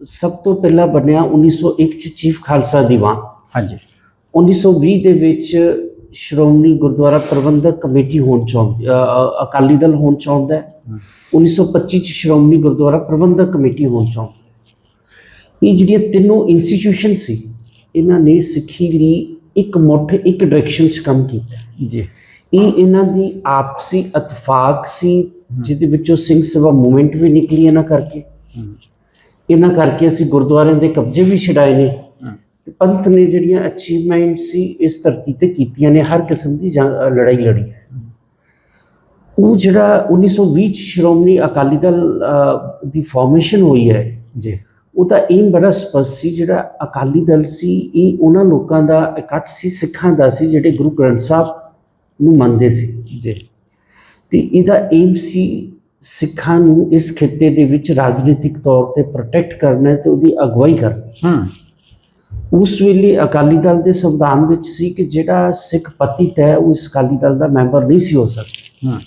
ਸਭ ਤੋਂ ਪਹਿਲਾਂ ਬਣਿਆ 1901 ਚ ਚੀਫ ਖਾਲਸਾ ਦੀਵਾਨ। ਹਾਂਜੀ। 1920 ਦੇ ਵਿੱਚ ਸ਼੍ਰੋਮਣੀ ਗੁਰਦੁਆਰਾ ਪ੍ਰਬੰਧਕ ਕਮੇਟੀ ਹੋਣ ਚਾਹੁੰਦੀ ਅਕਾਲੀ ਦਲ ਹੋਣ ਚਾਹੁੰਦਾ ਹੈ। 1925 ਚ ਸ਼੍ਰੋਮਣੀ ਗੁਰਦੁਆਰਾ ਪ੍ਰਬੰਧਕ ਕਮੇਟੀ ਹੋਣ ਚਾਹੁੰਦਾ। ਇਹ ਜਿਹੜੀਆਂ ਤਿੰਨੋਂ ਇੰਸਟੀਟਿਊਸ਼ਨ ਸੀ ਇਹਨਾਂ ਨੇ ਸਿੱਖੀ ਲਈ ਇੱਕ ਮੁੱਠ ਇੱਕ ਡਾਇਰੈਕਸ਼ਨ 'ਚ ਕੰਮ ਕੀਤਾ ਜੀ। ਇਹ ਇਹਨਾਂ ਦੀ ਆਪਸੀ ਇਤਫਾਕ ਸੀ ਜਿਹਦੇ ਵਿੱਚੋਂ ਸਿੰਘ ਸਭਾ ਮੂਵਮੈਂਟ ਵੀ ਨਿਕਲੀ ਇਹਨਾਂ ਕਰਕੇ। ਇਹਨਾਂ ਕਰਕੇ ਅਸੀਂ ਗੁਰਦੁਆਰਿਆਂ ਦੇ ਕਬਜ਼ੇ ਵੀ ਛਡਾਏ ਨੇ। ਤੇ ਪੰਥ ਨੇ ਜਿਹੜੀਆਂ ਅਚੀਵਮੈਂਟ ਸੀ ਇਸ ਧਰਤੀ ਤੇ ਕੀਤੀਆਂ ਨੇ ਹਰ ਕਿਸਮ ਦੀ ਲੜਾਈ ਲੜੀ ਹੈ। ਉਹ ਜਿਹੜਾ 1920 ਚ ਸ਼੍ਰੋਮਣੀ ਅਕਾਲੀ ਦਲ ਦੀ ਫਾਰਮੇਸ਼ਨ ਹੋਈ ਹੈ ਜੀ। ਉਹਦਾ ਏਮ ਬੜਾ ਸਪਸ਼ਟ ਸੀ ਜਿਹੜਾ ਅਕਾਲੀ ਦਲ ਸੀ ਇਹ ਉਹਨਾਂ ਲੋਕਾਂ ਦਾ ਇਕੱਠ ਸੀ ਸਿੱਖਾਂ ਦਾ ਸੀ ਜਿਹੜੇ ਗੁਰੂ ਗ੍ਰੰਥ ਸਾਹਿਬ ਨੂੰ ਮੰਨਦੇ ਸੀ। ਜੀ। ਤੇ ਇਹਦਾ ਏਮ ਸੀ ਸਿੱਖਾਂ ਨੂੰ ਇਸ ਖਿੱਤੇ ਦੇ ਵਿੱਚ ਰਾਜਨੀਤਿਕ ਤੌਰ ਤੇ ਪ੍ਰੋਟੈਕਟ ਕਰਨਾ ਹੈ ਤੇ ਉਹਦੀ ਅਗਵਾਈ ਕਰਨਾ ਹੂੰ। ਉਸ ਵੇਲੇ ਅਕਾਲੀ ਦਲ ਦੇ ਸੰਵਿਧਾਨ ਵਿੱਚ ਸੀ ਕਿ ਜਿਹੜਾ ਸਿੱਖ ਪਤਿਤ ਹੈ ਉਹ ਇਸ ਅਕਾਲੀ ਦਲ ਦਾ ਮੈਂਬਰ ਨਹੀਂ ਸੀ ਹੋ ਸਕਦਾ। ਹੂੰ।